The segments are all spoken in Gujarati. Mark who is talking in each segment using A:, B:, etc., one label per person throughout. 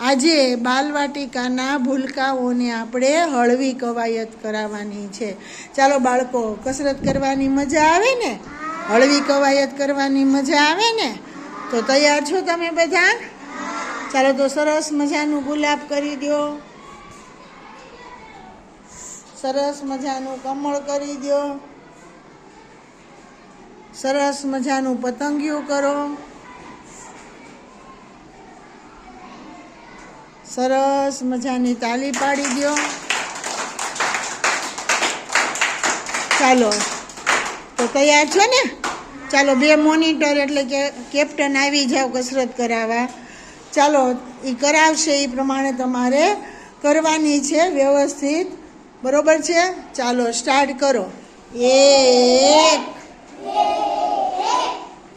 A: આજે બાલવાટિકાના ભૂલકાઓને આપણે હળવી કવાયત કરાવવાની છે. ચાલો બાળકો, કસરત કરવાની મજા આવે ને? હળવી કવાયત કરવાની મજા આવે ને? તો તૈયાર છો તમે બધા? ચાલો તો સરસ મજાનું ગુલાબ કરી દો સરસ મજાનું કમળ કરી દો સરસ મજાનું પતંગિયું કરો. સરસ મજાની તાલી પાડી દો ચાલો, તો તૈયાર છો ને? ચાલો, બે મોનિટર એટલે કે કેપ્ટન આવી જાવ કસરત કરાવવા. ચાલો એ કરાવશે એ પ્રમાણે તમારે કરવાની છે વ્યવસ્થિત. બરોબર છે? ચાલો, સ્ટાર્ટ કરો. એક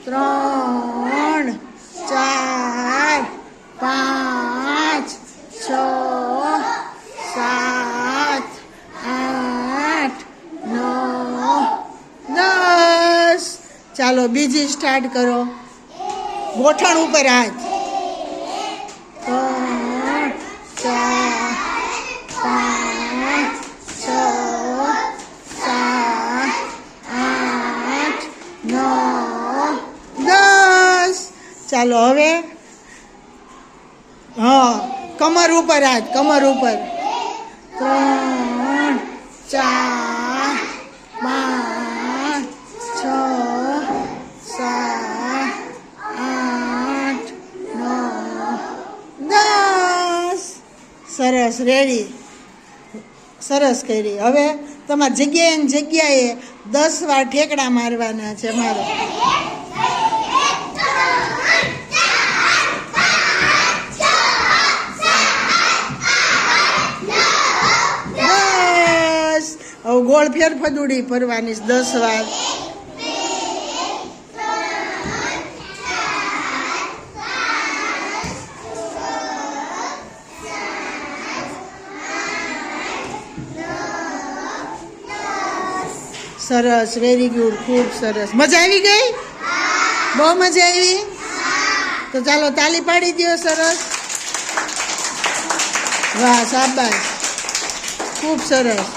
A: ત્રણ ચાર પાંચ છ સાત આઠ નવ દસ ચાલો બીજી સ્ટાર્ટ કરો. ગોઠણ ઉપર હાથ. ચાલો હવે. હા, કમર ઉપર હાથ, કમર ઉપર. ત્રણ, ચાર સરસ રેડી સરસ કરી. હવે તમારી જગ્યાએ જગ્યાએ દસ વાર ઠેકડા મારવાના છે મારે. ગોળ ફેર ફદુડી ફરવાની છે દસ વાર. સરસ વેરી ગુડ ખૂબ સરસ. મજા આવી ગઈ? બહુ મજા આવી? તો ચાલો તાલી પાડી દો સરસ. વાહ સાબાસ ખૂબ સરસ.